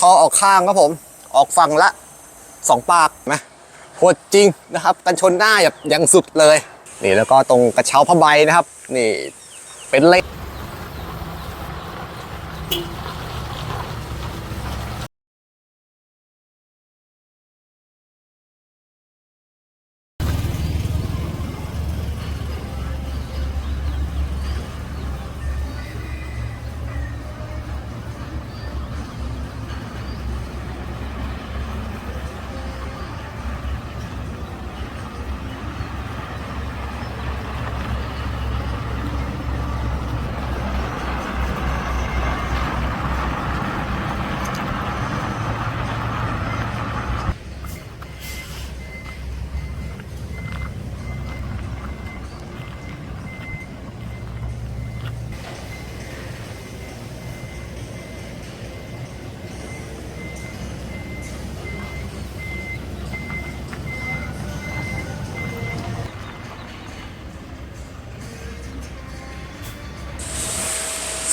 ท่อออกข้างครับผม ออกฝั่งละสองปากนะโหดจริงนะครับ กันชนหน้าแบบอย่างสุดเลย นี่แล้วก็ตรงกระเช้าผ้าใบนะครับ นี่เป็นเล็ก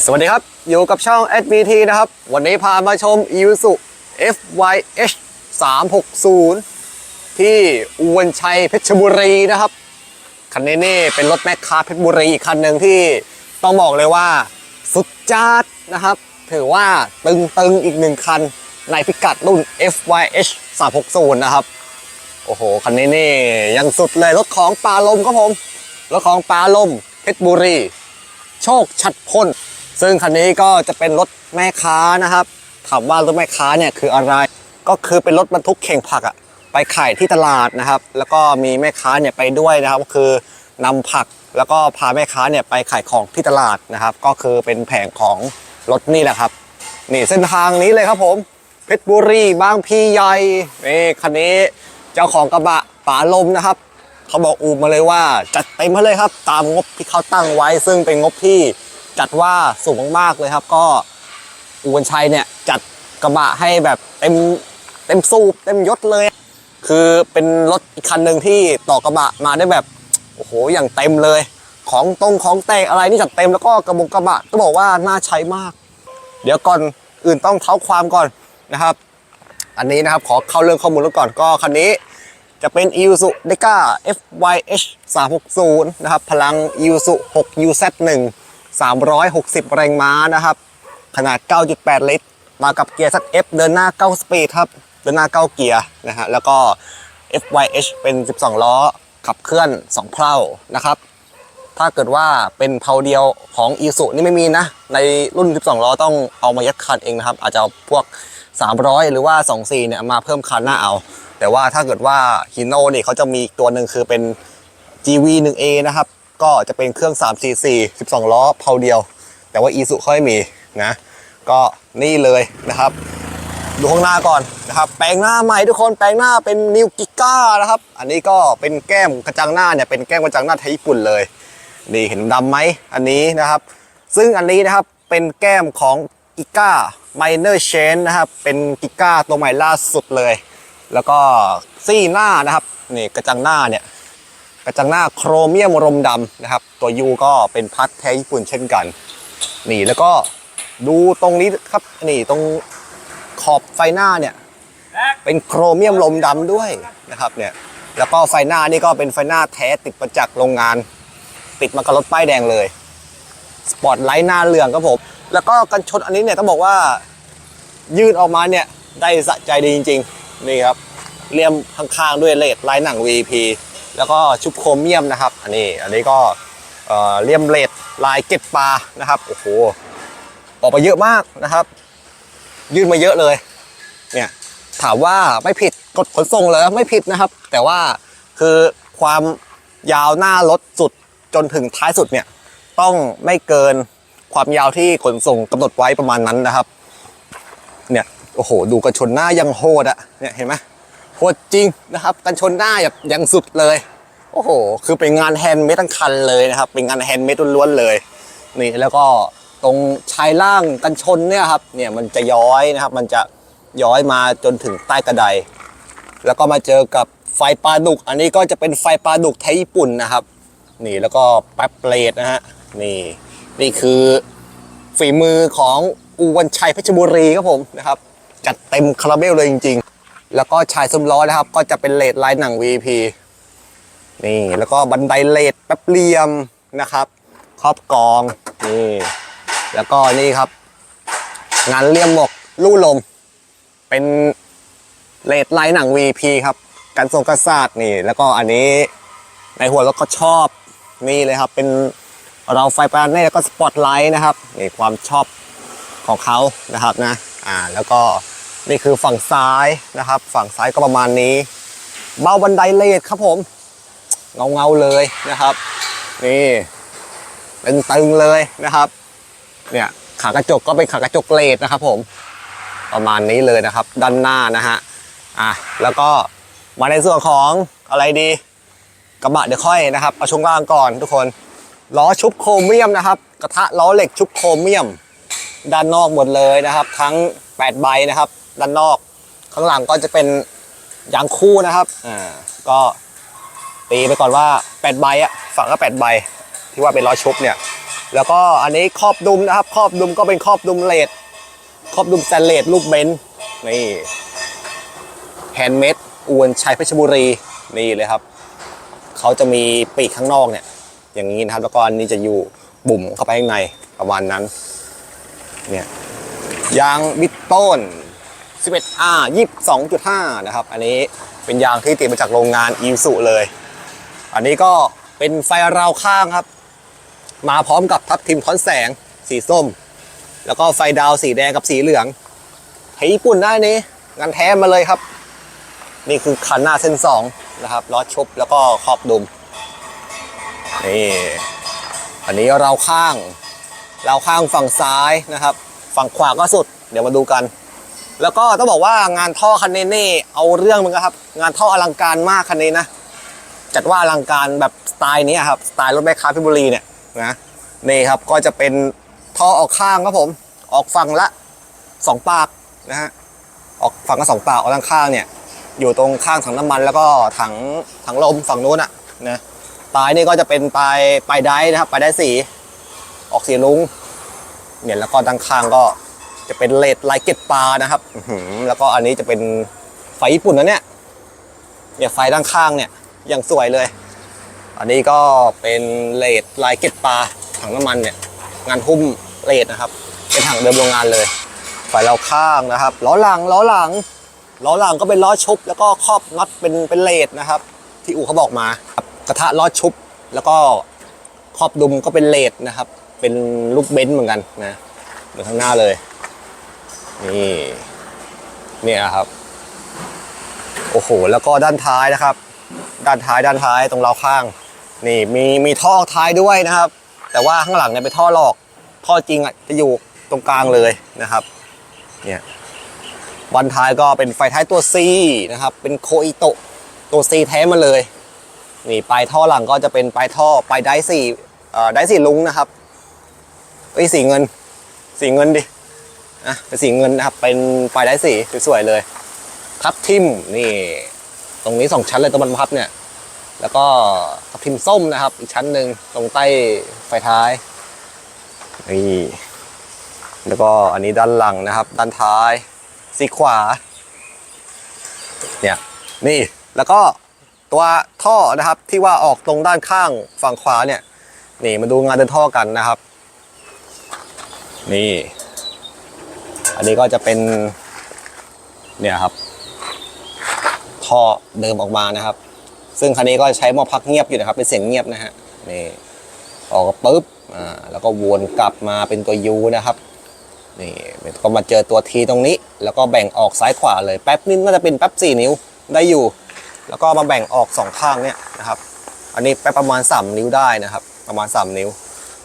สวัสดีครับ อยู่กับช่อง SBT นะครับ วันนี้พามาชม Isuzu FYH 360 ที่อุบลชัยเพชรบุรีนะครับ คันนี้นี่เป็นรถแมคคาเพชรบุรีอีกคันหนึ่งที่ต้องบอกเลยว่าสุดจัดนะครับ ถือว่าตึงๆอีกหนึ่งคันในพิกัดรุ่น FYH 360 นะครับ โอ้โห คันนี้นี่ยังสุดเลยรถของปลาลมครับผม รถของปลาลมเพชรบุรี โชคชัดพ้น ซึ่งคันนี้ก็จะเป็นรถแม่ค้านะครับ ถามว่ารถแม่ค้าเนี่ยคืออะไร ก็คือเป็นรถบรรทุกเข่งผักอะไปขายที่ตลาดนะครับ แล้วก็มีแม่ค้าเนี่ยไปด้วยนะครับ ก็คือนำผักแล้วก็พาแม่ค้าเนี่ยไปขายของที่ตลาดนะครับ ก็คือเป็นแผงของรถนี่แหละครับ นี่เส้นทางนี้เลยครับผม เพชรบุรีบางพีใหญ่นี่คันนี้เจ้าของกระบะป๋าลมนะครับ เขาบอกอูมาเลยว่าจัดเต็มให้เลยครับ ตามงบที่เขาตั้งไว้ซึ่งเป็นงบที่ จัดว่าสูงมากๆเลยครับ ก็อูวันชัยเนี่ยจัดกระบะให้แบบเต็มเต็มสูบเต็มยศเลย คือเป็นรถอีกคันหนึ่งที่ต่อกระบะมาได้แบบโอ้โหอย่างเต็มเลย ของตรงของแต่งอะไรนี่จัดเต็มแล้วก็กระบงกระบะต้องบอกว่าน่าใช้มาก เดี๋ยวก่อนอื่นต้องเท้าความก่อนนะครับ อันนี้นะครับขอเข้าเรื่องข้อมูลแล้วก่อนก็คันนี้จะเป็น Isuzu d e c a FYH 360 นะครับ พลัง Isuzu 6 UZ1 360 แรงม้านะครับ ขนาด 9.8 ลิตร มากับเกียร์ ZF เดินหน้า 9 สปีดครับ เดินหน้า 9 เกียร์นะฮะ แล้วก็ FYH เป็น 12 ล้อ ขับเคลื่อน 2 เพลานะครับ ถ้าเกิดว่าเป็นเพลาเดียวของ i s u นี่ไม่มีนะ ในรุ่น 12 ล้อต้องเอามายัดคันเองนะครับ อาจจะเอาพวก 300 หรือว่า 24 เนี่ยมาเพิ่มคันหน้าเอา แต่ว่าถ้าเกิดว่าฮิโน่นี่เขาจะมีอีกตัวหนึ่งคือเป็น GV 1A นะครับ ก็จะเป็นเครื่อง344 12 ล้อเพาเดียว แต่ว่า i s u เขาไม่มีนะ ก็นี่เลยนะครับ ดูข้างหน้าก่อนนะครับ แปลงหน้าใหม่ทุกคน แปลงหน้าเป็นนิวกิก้านะครับ อันนี้ก็เป็นแก้มกระจังหน้าเนี่ย เป็นแก้มกระจังหน้าไทยญี่ปุ่นเลย นี่เห็นดำไหม อันนี้นะครับ ซึ่งอันนี้นะครับ เป็นแก้มของกิก้า Minor Change นะครับ เป็นกิก้าตัวใหม่ล่าสุดเลย แล้วก็ซี่หน้านะครับ นี่กระจังหน้าเนี่ย กระจังหน้าโครเมียมรมดำนะครับ ตัวยูก็เป็นพัดแท้ญี่ปุ่นเช่นกัน นี่แล้วก็ดูตรงนี้ครับนี่ตรงขอบไฟหน้าเนี่ย เป็นโครเมียมลมดำด้วยนะครับเนี่ยแล้วก็ไฟหน้านี่ก็เป็นไฟหน้าแท้ติดมาจากโรงงาน ติดมากับรถป้ายแดงเลยสปอตไลท์หน้าเหลืองครับผมแล้วก็กันชนอันนี้เนี่ยต้องบอกว่ายืดออกมาเนี่ยได้สะใจดีจริง ๆ นี่ครับเลี่ยมข้างๆด้วยเลดลายหนัง VP แล้วก็ชุบโครเมียมนะครับ อันนี้อันนี้ก็เลี่ยมเลดลายเก็บปลานะครับโอ้โหออกมาเยอะมากนะครับ ยืดมาเยอะเลย เนี่ยถามว่าไม่ผิดกฎขนส่งเลยไม่ผิดนะครับ แต่ว่าคือความยาวหน้ารถสุดจนถึงท้ายสุดเนี่ยต้องไม่เกินความยาวที่ขนส่งกำหนดไว้ประมาณนั้นนะครับ เนี่ยโอ้โห ดูกันชนหน้ายังโหดอะเนี่ยเห็นไหม โหดจริงนะครับ กันชนหน้าแบบยังสุดเลย โอ้โห คือเป็นงานแฮนด์เมดทั้งคันเลยนะครับ เป็นงานแฮนด์เมดล้วนๆเลย นี่แล้วก็ตรงชายล่างกันชนเนี่ยครับ เนี่ยมันจะย้อยนะครับ มันจะย้อยมาจนถึงใต้กระได แล้วก็มาเจอกับไฟปลาดุก อันนี้ก็จะเป็นไฟปลาดุกไทยญี่ปุ่นนะครับ นี่แล้วก็แป๊บเปลดนะฮะ นี่ นี่คือฝีมือของอูวันชัยเพชรบุรีครับผมนะครับ จัดเต็มคาราเบลเลยจริง ๆ แล้วก็ชายซุ้มล้อนะครับ ก็จะเป็นเลดลายหนัง VP นี่แล้วก็บันไดเลดแป๊บเหลี่ยมนะครับครอบกองนี่แล้วก็นี่ครับ งานเลี่ยมหมกลู่ลม เป็นเลดลายหนัง VP ครับกันทรงกระสาดนี่ แล้วก็อันนี้ในหัวรถก็ชอบนี่เลยครับ เป็นเราไฟปานเน่แล้วก็สปอตไลท์นะครับนี่ความชอบของเขานะครับนะอ่าแล้วก็ นี่คือฝั่งซ้ายนะครับ ฝั่งซ้ายก็ประมาณนี้ เบ้าบันไดเลดครับผม เงาเงาเลยนะครับ นี่เป็นตึงเลยนะครับ เนี่ยขากระจกก็เป็นขากระจกเลดนะครับ ผม ประมาณนี้เลยนะครับ ด้านหน้านะฮะอะแล้วก็มาในส่วนของอะไรดีกระบะเดี๋ยวค่อยนะครับเอาช่วงล่างก่อนทุกคนล้อชุบโครเมียมนะครับ กระทะล้อเหล็กชุบโครเมียม ด้านนอกหมดเลยนะครับ ทั้ง 8 ใบนะครับ ด้านนอกข้างหลังก็จะเป็นยางคู่นะครับอ่าก็ตีไปก่อนว่า 8 ใบอะฝั่งก็8ใบที่ว่าเป็นล้อชุบเนี่ย แล้วก็อันนี้ครอบดุมนะครับ ครอบดุมก็เป็นครอบดุมเลดครอบดุมสแตนเลสลูกเบนซ์นี่แฮนด์เมดอวนชัยเพชรบุรีนี่เลยครับเขาจะมีปีกข้างนอกเนี่ย อย่างนี้นะครับ แล้วก็อันนี้จะอยู่บุ่มเข้าไปข้างในประมาณนั้น เนี่ยยางบิตต้น 11R 22.5 นะครับ อันนี้เป็นยางที่ติดมาจากโรงงานอีสุเลย อันนี้ก็เป็นไฟราวข้างครับ มาพร้อมกับทับทิมท้อนแสงสีส้ม แล้วก็ไฟดาวสีแดงกับสีเหลืองไทยญี่ปุ่นได้นี้งานแท้มาเลยครับ นี่คือคันหน้าเส้นสองนะครับล้อชุบแล้วก็ครอบดุมนี่อันนี้เราข้าง เราข้างฝั่งซ้ายนะครับ ฝั่งขวาก็สุด เดี๋ยวมาดูกัน แล้วก็ต้องบอกว่างานท่อคันนี้นี่เอาเรื่องมึงครับ งานท่ออลังการมากคันนี้นะ จัดว่าอลังการแบบสไตล์นี้ครับ สไตล์รถแมคคาร์พชรบุรีเนี่ยนะนี่ครับก็จะเป็นท่อออกข้างครับผม ออกฝั่งละสองปากนะฮะ ออกฝั่งละสองปากออกด้านข้างเนี่ยอยู่ตรงข้างถังน้ำมันแล้วก็ถังถังลมฝั่งนู้นอะนะปลายนี่ก็จะเป็นปลายปลายได้นะครับปลายได้สี ออกสีลุงเนี่ยแล้วก็ด้านข้างก็จะเป็นเลดลายเก็ตปลานะครับอืแล้วก็อันนี้จะเป็นไฟญี่ปุ่นนะเนี่ยเนี่ยไฟด้านข้างเนี่ยอย่างสวยเลย อันนี้ก็เป็นเลดลายเก็ตปลาถังน้ำมันเนี่ยงานหุ้มเลดนะครับ เป็นถังเดิมโรงงานเลยไฟเราข้างนะครับล้อหลังล้อหลังล้อหลังก็เป็นล้อชุบ แล้วก็ครอบน็อตเป็นเป็นเลดนะครับ ที่อู่เขาบอกมากระทะล้อชุบ แล้วก็ครอบดุมก็เป็นเลดนะครับ เป็นลูกเบนซ์เหมือนกันนะเหมือนข้างหน้าเลย นี่เนี่ยครับ โอ้โห แล้วก็ด้านท้ายนะครับ ด้านท้ายด้านท้ายตรงราวข้าง นี่มีมีท่อท้ายด้วยนะครับ แต่ว่าข้างหลังเนี่ยเป็นท่อหลอก ท่อจริงอะจะอยู่ตรงกลางเลยนะครับ เนี่ยวันท้ายก็เป็นไฟท้ายตัว C นะครับ เป็นโคอิโตะตัว C แท้มาเลย นี่ปลายท่อหลังก็จะเป็นปลายท่อปลายไดสี่เอ่อไดสี่ลุงนะครับ เอ้ยสีเงิน สีเงินดินะเป็นสีเงินนะครับเป็นปลายไดสีสวยๆเลยทับทิมนี่ ตรงนี้สองชั้นเลยตรงบรรพับเนี่ย แล้วก็ทับทิมส้มนะครับ อีกชั้นหนึ่งตรงใต้ไฟท้ายนี่แล้วก็อันนี้ด้านหลังนะครับ ด้านท้ายสีขวา เนี่ยนี่แล้วก็ตัวท่อนะครับที่ว่าออกตรงด้านข้างฝั่งขวาเนี่ย นี่มาดูงานเดินท่อกันนะครับ นี่ อันนี้ก็จะเป็น เนี่ยครับ ท่อเดิมออกมานะครับ ซึ่งคันนี้ก็ใช้หม้อพักเงียบอยู่นะครับ เป็นเสียงเงียบนะฮะ นี่ ออกปุ๊บ อ่า แล้วก็วนกลับมาเป็นตัวยูนะครับนี่ก็มาเจอตัวทีตรงนี้ แล้วก็แบ่งออกซ้ายขวาเลยแป๊บนึงก็จะเป็นแป๊บ 4 นิ้วได้อยู่ แล้วก็มาแบ่งออกสองข้างเนี่ยนะครับ อันนี้แป๊บประมาณ 3 นิ้วได้นะครับ ประมาณ 3 นิ้ว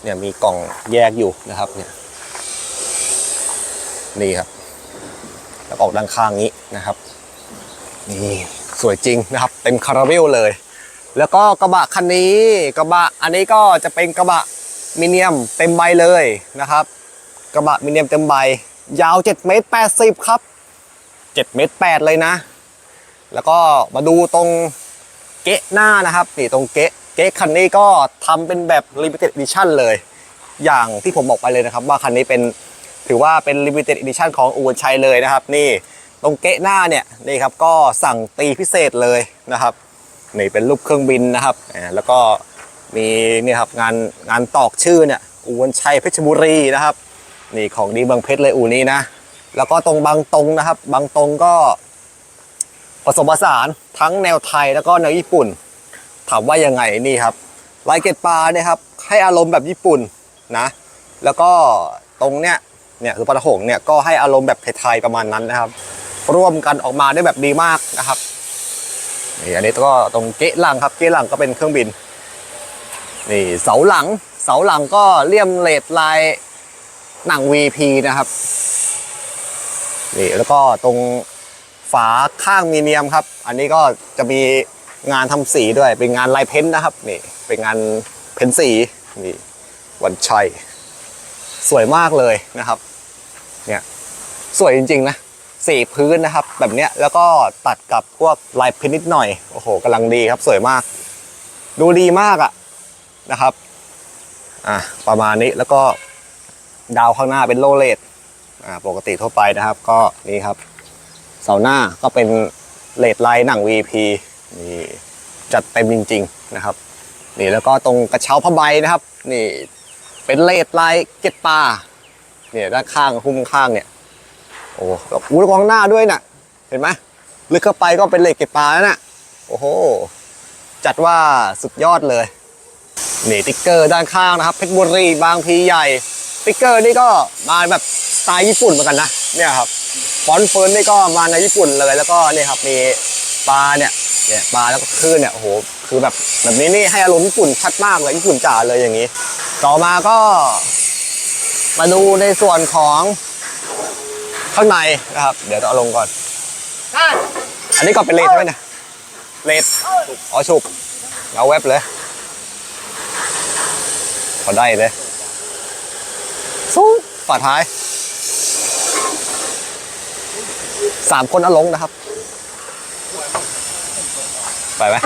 เนี่ยมีกล่องแยกอยู่นะครับเนี่ย นี่ครับ แล้วออกด้านข้างนี้นะครับ นี่สวยจริงนะครับ เต็มคาราเบลเลย แล้วก็กระบะคันนี้กระบะอันนี้ก็จะเป็นกระบะมิเนียมเต็มใบเลยนะครับ กระบะมิเนียมเต็มใบ ยาว7เมตร80 ครับ7เมตร8เลยนะ แล้วก็มาดูตรงเกะหน้านะครับนี่ตรงเกะเกะคันนี้ก็ทำเป็นแบบ limited edition เลย อย่างที่ผมบอกไปเลยนะครับ ว่าคันนี้เป็น ถือว่าเป็น limited edition ของอู่ชัยเลยนะครับ นี่ตรงเกะหน้าเนี่ยนี่ครับก็สั่งตีพิเศษเลยนะครับนี่เป็นรูปเครื่องบินนะครับแล้วก็มีนี่ครับงานงานตอกชื่อเนี่ยอุบลชัยเพชรบุรีนะครับนี่ของดีเมืองเพชรเลยอู่นี้นะ แล้วก็ตรงบางตรงนะครับ บางตรงก็ผสมผสานทั้งแนวไทยแล้วก็แนวญี่ปุ่น ถามว่ายังไงนี่ครับลายเกตปลาเนี่ยครับให้อารมณ์แบบญี่ปุ่นนะ แล้วก็ตรงเนี้ย เนี่ยคือปลาหงส์เนี่ยก็ให้อารมณ์แบบไทยๆประมาณนั้นนะครับ ร่วมกันออกมาได้แบบดีมากนะครับนี่อันนี้ก็ตรงเกะหลังครับ เกะหลังก็เป็นเครื่องบินนี่เสาหลัง เสาหลังก็เลี่ยมเลดลายหนัง VP นะครับนี่แล้วก็ตรงฝาข้างมีเนียมครับ อันนี้ก็จะมีงานทำสีด้วย เป็นงานลายเพ้นนะครับนี่เป็นงานเพ้นสีนี่วันชัย สวยมากเลยนะครับ สวยจริงๆนะสีพื้นนะครับ แบบเนี้ยแล้วก็ตัดกับพวกลายเพ้นนิดหน่อย โอ้โหกำลังดีครับสวยมาก ดูดีมากอะนะครับอะประมาณนี้แล้วก็ดาวข้างหน้าเป็นโลเลตอ่าปกติทั่วไปนะครับ ก็นี่ครับ เสาหน้าก็เป็นเลดไลน์หนัง VP นี่จัดเต็มจริง ๆนะครับ นี่แล้วก็ตรงกระเช้าผ้าใบนะครับ นี่เป็นเลดลายเก็ตปลาเนี่ยด้านข้างหุ้มข้างเนี่ย โอ้แล้วอุ้กองหน้าด้วยน่ะ เห็นไหมลึกเข้าไปก็เป็นเหลดเก็ตปลาแล้วน่ะ โอ้โห จัดว่าสุดยอดเลยนี่ติ๊กเกอร์ด้านข้างนะครับเพชรบุรีบางพีใหญ่ติ๊กเกอร์นี่ก็มาแบบสไตล์ญี่ปุ่นเหมือนกันนะเนี่ยครับฟอนเฟิร์นนี่ก็มาในญี่ปุ่นเลยแล้วก็เนี่ยครับมีปลาเนี่ยเนี่ยปลาแล้วก็คลื่นเนี่ยโอ้โหคือแบบแบบนี้นี่ให้อารมณ์ญี่ปุ่นชัดมากเลยญี่ปุ่นจ๋าเลยอย่างนี้ ต่อมาก็มาดูในส่วนของ ข้างในนะครับ เดี๋ยวจะเอาลงก่อน อันนี้ก็เป็นเลดใช่ไหมเนี่ยเลดอ๋อฉุกเอาเว็บเลย พอได้เลยสู้ฝาท้ายสามคนเอาลงนะครับ ไปไหม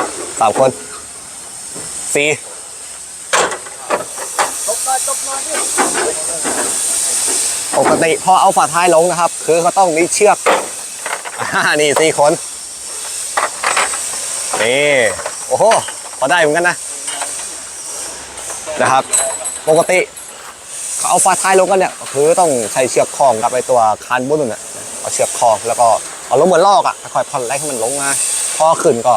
สามคนสี่ปก ติพอเอาฝาท้ายลงนะครับ คือเขาต้องมีเชือกนี่สี่คนนี่โอ้โหพอได้เหมือนกันนะนะครับ ปกติเขาเอาฝาท้ายลงกันเนี่ยคือต้องใช้เชือกคล้องกับไอตัวคานบุ้นน่ะเอาเชือกคล้องแล้วก็เอาลงเหมือนลอกอะค่อยผ่อนแรงให้มันลงมาพอขึ้นก็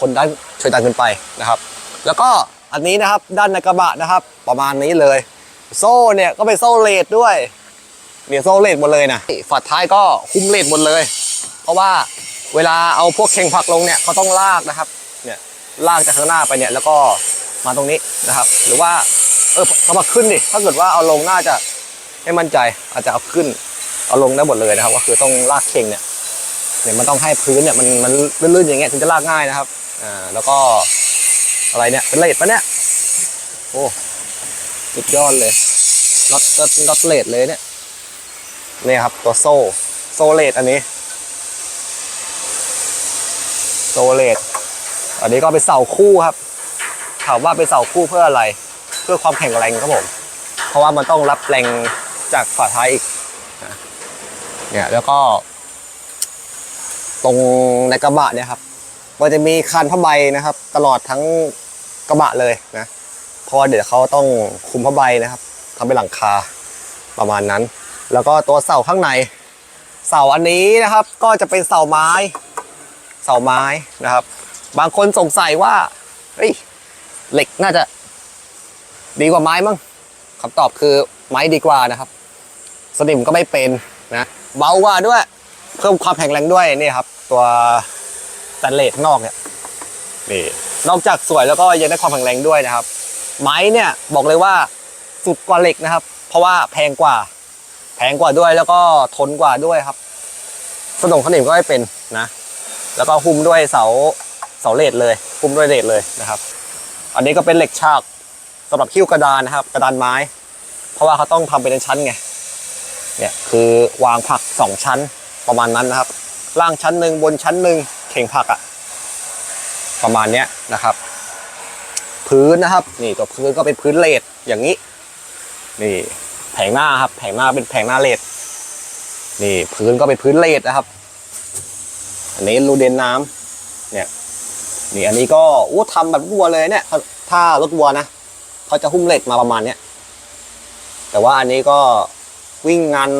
คนด้านช่วยดันขึ้นไปนะครับ แล้วก็อันนี้นะครับด้านในกระบะนะครับ ประมาณนี้เลย โซ่เนี่ยก็เป็นโซ่เลดด้วย เนี่ยโซ่เลดหมดเลยนะฝาท้ายก็คุ้มเลดหมดเลย เพราะว่าเวลาเอาพวกเข่งผักลงเนี่ยเขาต้องลากนะครับเนี่ยลากจากข้างหน้าไปเนี่ยแล้วก็มาตรงนี้นะครับ หรือว่าเออเขามาขึ้นดิถ้าเกิดว่าเอาลงน่าจะไม่มั่นใจอาจจะเอาขึ้น เอาลงได้หมดเลยนะครับ ก็คือต้องลากเข่งเนี่ยเนี่ยมันต้องให้พื้นเนี่ยมันมันลื่นๆอย่างเงี้ยถึงจะลากง่ายนะครับอ่าแล้วก็อะไรเนี่ยเป็นเลดปะเนี่ยโอ้สุดยอดเลยน็อตน็อตเลดเลยเนี่ย นี่ครับตัวโซ่โซเลดอันนี้โซเลตอันนี้ก็เป็นเสาคู่ครับถามว่าเป็นเสาคู่เพื่ออะไร เพื่อความแข็งแรงครับผม เพราะว่ามันต้องรับแรงจากฝาท้ายอีกเนี่ยแล้วก็ ตรงในกระบะเนี่ยครับมันจะมีคานผ้าใบนะครับ ตลอดทั้งกระบะเลยนะเพราะว่าเดี๋ยวเขาต้องคุมผ้าใบนะครับทำเป็นหลังคาประมาณนั้น แล้วก็ตัวเสาข้างในเสาอันนี้นะครับ ก็จะเป็นเสาไม้ เสาไม้นะครับ บางคนสงสัยว่าเฮ้ยเหล็กน่าจะดีกว่าไม้มั้งคำตอบคือไม้ดีกว่านะครับ สนิมก็ไม่เป็นนะเบากว่าด้วย เพิ่มความแข็งแรงด้วยนี่ครับ ตัวสแตนเลสนอกเนี่ยนี่นอกจากสวยแล้วก็ยังได้ความแข็งแรงด้วยนะครับ ไม้เนี่ยบอกเลยว่าสุดกว่าเหล็กนะครับ เพราะว่าแพงกว่า พงกว่าด้วยแล้วก็ทนกว่าด้วยครับสนมขนิมก็ไม่เป็นนะ แล้วก็หุ้มด้วยเสาเสาเลดเลยหุ้มด้วยเลดเลยนะครับ อันนี้ก็เป็นเหล็กฉากสำหรับคิ้วกระดานนะครับ กระดานไม้ เพราะว่าเขาต้องทำเป็นชั้นไงเนี่ยคือวางผักสองชั้นประมาณนั้นนะครับ ล่างชั้นหนึ่งบนชั้นหนึ่งเข่งผักอะประมาณเนี้ยนะครับ พื้นนะครับ นี่ตัวพื้นก็เป็นพื้นเลดอย่างนี้ นี่ แผงหน้าครับ แผงหน้าเป็นแผงหน้าเลดนี่พื้นก็เป็นพื้นเลดนะครับ อันนี้รูเดนน้ำเนี่ย นี่อันนี้ก็อู้ทำแบบวัวเลยเนี่ย ถ้าถ้ารถวัวนะเขาจะหุ้มเหล็กมาประมาณเนี้ยแต่ว่าอันนี้ก็วิ่งงาน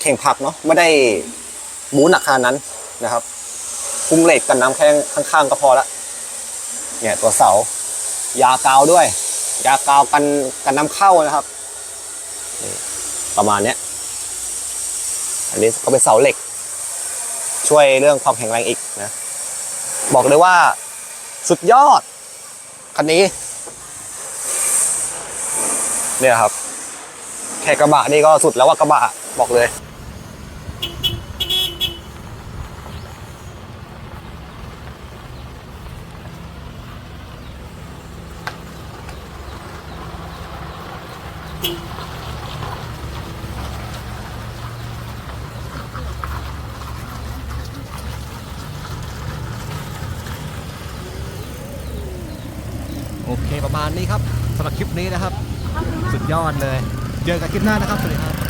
แข่งผักเนาะไม่ได้บูหนักขนาดนั้นนะครับหุ้มเหล็กกันน้ำแค่ข้างๆก็พอละเนี่ยตัวเสายากาวด้วย ยากาวกันกันน้ำเข้านะครับ ประมาณเนี้ยอันนี้ก็เป็นเสาเหล็ก ช่วยเรื่องความแข็งแรงอีกนะ บอกเลยว่าสุดยอด คันนี้ เนี่ยครับ แค่กระบะนี่ก็สุดแล้วว่ากระบะบอกเลย โอเคประมาณนี้ครับสำหรับคลิปนี้นะครับ สุด ยอดเลย เจอกันคลิปหน้านะครับ สวัสดีครับ